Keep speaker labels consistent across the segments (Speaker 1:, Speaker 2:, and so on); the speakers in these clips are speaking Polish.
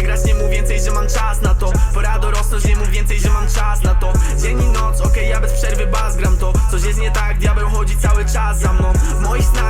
Speaker 1: wygrać, nie mów więcej, że mam czas na to. Pora dorosnąć, nie mów więcej, że mam czas na to. Dzień i noc, okej, ja bez przerwy bas gram to. Coś jest nie tak, diabeł chodzi cały czas za mną. W moich snach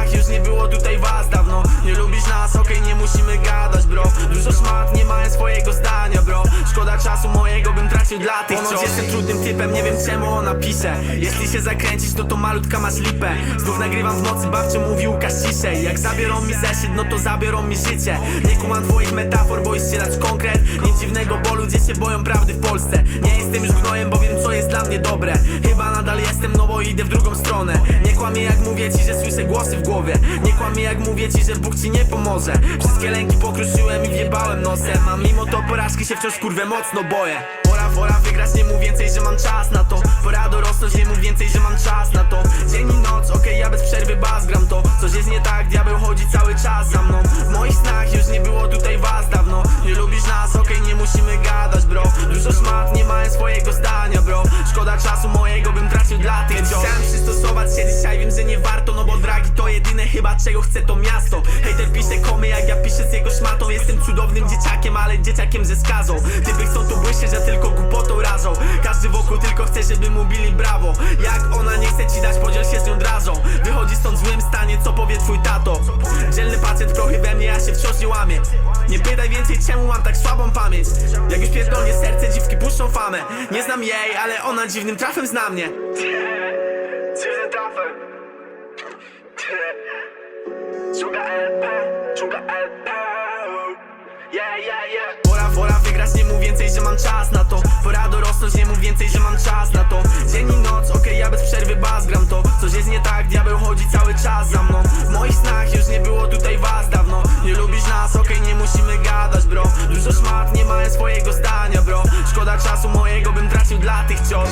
Speaker 1: Dużo szmat, nie mają swojego zdania, bro. Szkoda czasu mojego, bym tracił dla tych Ponoć jestem trudnym typem, nie wiem czemu ona pisze. Jeśli się zakręcisz, to to malutka masz lipę. Znów nagrywam w nocy, babciu mówi Łukasz ciszej. Jak zabiorą mi zeszyt, no to zabiorą mi życie. Nie kumam twoich metafor, boisz się dać konkret. Nic dziwnego, bo ludzie się boją prawdy w Polsce. Nie jestem już gnojem, bo wiem co jest dla mnie dobre. Chyba nadal jestem, no bo idę w drugą stronę. Nie kłamię jak mówię ci, że słyszę głosy w głowie. Nie kłamię jak mówię ci, że Bóg ci nie pomoże. Wszystkie lęki pokruszyłem i wjebałem nosem A mimo to porażki się wciąż kurwę mocno boję. Pora, pora wygrać, nie mów więcej, że mam czas na to. Pora dorosnąć, nie mów więcej, że mam czas na to. Dzień i noc, okej, ja bez przerwy bas gram to. Coś jest nie tak, diabeł chodzi cały czas za mną. W moich snach już nie było tutaj was dawno. Nie lubisz nas, okej, nie musimy gadać, bro. Dużo szmat, nie mają swojego zdania, bro. Szkoda czasu mojego, bym tracił dla tych Więc chciałem przystosować się dzisiaj, wiem, że nie warto To jedyne chyba, czego chce to miasto. Hejter pisze komy, jak ja piszę z jego szmatą. Jestem cudownym dzieciakiem, ale dzieciakiem ze skazą. Typy chcą tu błyszczeć, że tylko głupotą rażą. Każdy wokół tylko chce, żeby mu bili brawo. Jak ona nie chce ci dać, podziel się z nią drażą. Wychodzi stąd w złym stanie, co powie twój tato? Dzielny pacjent prochy we mnie, ja się wciąż nie łamię. Nie pytaj więcej, czemu mam tak słabą pamięć. Jak już pierdolnie serce, dziwki puszczą famę. Nie znam jej, ale ona dziwnym trafem zna mnie.
Speaker 2: Dziwnym trafem Czuga LP, czuga LP Yeah, yeah, yeah.
Speaker 1: Pora, pora wygrać, nie mów więcej, że mam czas na to. Pora dorosnąć, nie mów więcej, że mam czas na to. Dzień i noc, okej, ja bez przerwy bas gram to. Coś jest nie tak, diabeł chodzi cały czas za mną. W moich snach już nie było tutaj was dawno. Nie lubisz nas, okej, nie musimy gadać, bro. Dużo szmat, nie mają swojego zdania, bro. Szkoda czasu mojego, bym tracił dla tych cios